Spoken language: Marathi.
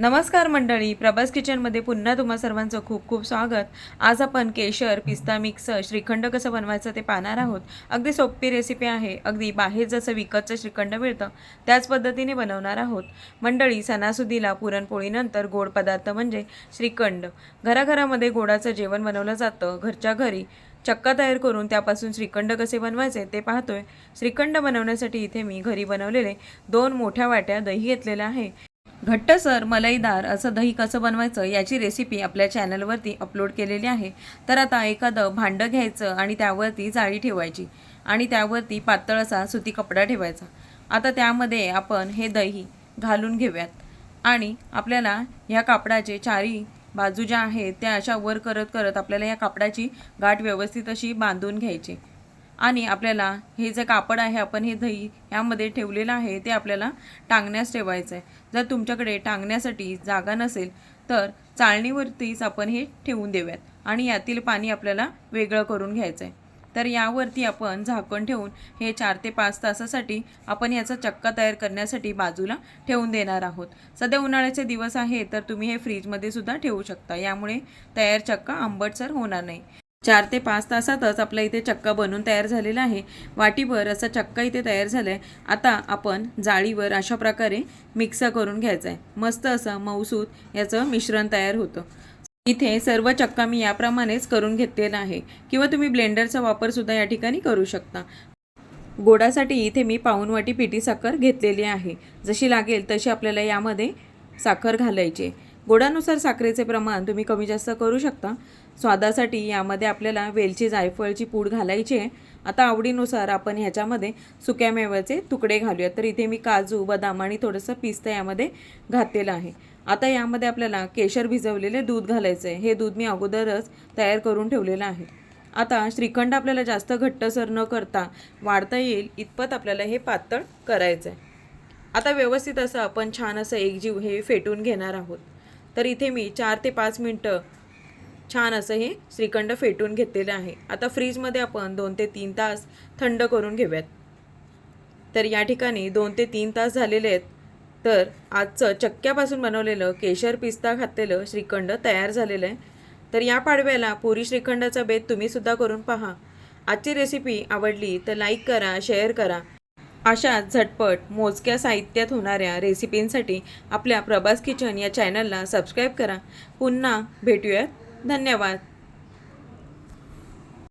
नमस्कार मंडळी प्रभास किचनमध्ये पुन्हा तुम्हा सर्वांचं खूप खूप स्वागत. आज आपण केशर पिस्ता मिक्स श्रीखंड कसं बनवायचं ते पाहणार आहोत. अगदी सोपी रेसिपी आहे. अगदी बाहेर जसं विकतचं श्रीखंड मिळतं त्याच पद्धतीने बनवणार आहोत. मंडळी सणासुदीला पुरणपोळीनंतर गोड पदार्थ म्हणजे श्रीखंड. घराघरामध्ये गोडाचं जेवण बनवलं जातं. घरच्या घरी चक्का तयार करून त्यापासून श्रीखंड कसे बनवायचे ते पाहतोय. श्रीखंड बनवण्यासाठी इथे मी घरी बनवलेले दोन मोठ्या वाट्या दही घेतलेलं आहे. घट्टसर मलईदार असं दही कसं बनवायचं याची रेसिपी आपल्या चॅनलवरती अपलोड केलेली आहे. तर आता एखादं भांडं घ्यायचं आणि त्यावरती जाळी ठेवायची आणि त्यावरती पातळ असा सुती कपडा ठेवायचा. आता त्यामध्ये आपण हे दही घालून घेऊयात. आणि आपल्याला ह्या कापडाचे चारी बाजू ज्या आहेत त्या अशा वर करत करत आपल्याला या कापडाची गाठ व्यवस्थित अशी बांधून घ्यायची. आणि आपल्याला हे जे कापड आहे आपण हे दही यामध्ये ठेवलेलं आहे ते आपल्याला टांगण्यास ठेवायचं आहे. जर तुमच्याकडे टांगण्यासाठी जागा नसेल तर चाळणीवरतीच आपण हे ठेवून देऊयात आणि यातील पाणी आपल्याला वेगळं करून घ्यायचं आहे. तर यावरती आपण झाकण ठेवून हे चार ते पाच तासासाठी आपण याचा चक्का तयार करण्यासाठी बाजूला ठेवून देणार आहोत. सध्या उन्हाळ्याचे दिवस आहे तर तुम्ही हे फ्रीजमध्ये सुद्धा ठेवू शकता. यामुळे तयार चक्का आंबटसर होणार नाही. चार ते पाच तासातच आपला इथे चक्का बनून तयार झालेला आहे. वाटीभर असा चक्का इथे तयार झाला आहे आता आपण जाळीवर अशा प्रकारे मिक्स करून घ्यायचं आहे मस्त असं मऊसूत याचं मिश्रण तयार होतं. इथे सर्व चक्का मी याप्रमाणेच करून घेतलेला आहे. किंवा तुम्ही ब्लेंडरचा वापरसुद्धा या ठिकाणी करू शकता. गोडासाठी इथे मी पाऊन वाटी पिठी साखर घेतलेली आहे. जशी लागेल तशी आपल्याला यामध्ये साखर घालायची आहे. गोडानुसार साखरेचे प्रमाण तुम्ही कमी जास्त करू शकता. स्वादासाठी यामध्ये आपल्याला वेलची जायफळची पूड घालायची आहे. आता आवडीनुसार आपण ह्याच्यामध्ये सुक्या मेव्याचे तुकडे घालूया तर इथे मी काजू बदाम आणि थोडंसं पिस्ता यामध्ये घातलेलं आहे. आता यामध्ये आपल्याला केशर भिजवलेले दूध घालायचं आहे. हे दूध मी अगोदरच तयार करून ठेवलेलं आहे. आता श्रीखंड आपल्याला जास्त घट्टसर न करता वाढता येईल इतपत आपल्याला हे पातळ करायचं आहे आता व्यवस्थित असं आपण छान असं एकजीव हे फेटून घेणार आहोत. तर इथे मी चार ते पाच मिनटं छान असं हे श्रीखंड फेटून घेतलेलं आहे. आता फ्रीजमध्ये आपण दोन ते तीन तास थंड करून घेऊयात. तर या ठिकाणी दोन ते तीन तास झालेले आहेत. तर आजचं चक्क्यापासून बनवलेलं केशर पिस्ता घातलेलं श्रीखंड तयार झालेलं आहे. तर या पाडव्याला पुरी श्रीखंडाचा बेत तुम्हीसुद्धा करून पहा. आजची रेसिपी आवडली तर लाईक करा शेअर करा. अशा झटपट मोजक्या साहित्यात होणाऱ्या रेसिपींसाठी आपल्या प्रभास किचन या चॅनलला सबस्क्राईब करा. पुन्हा भेटूयात. धन्यवाद.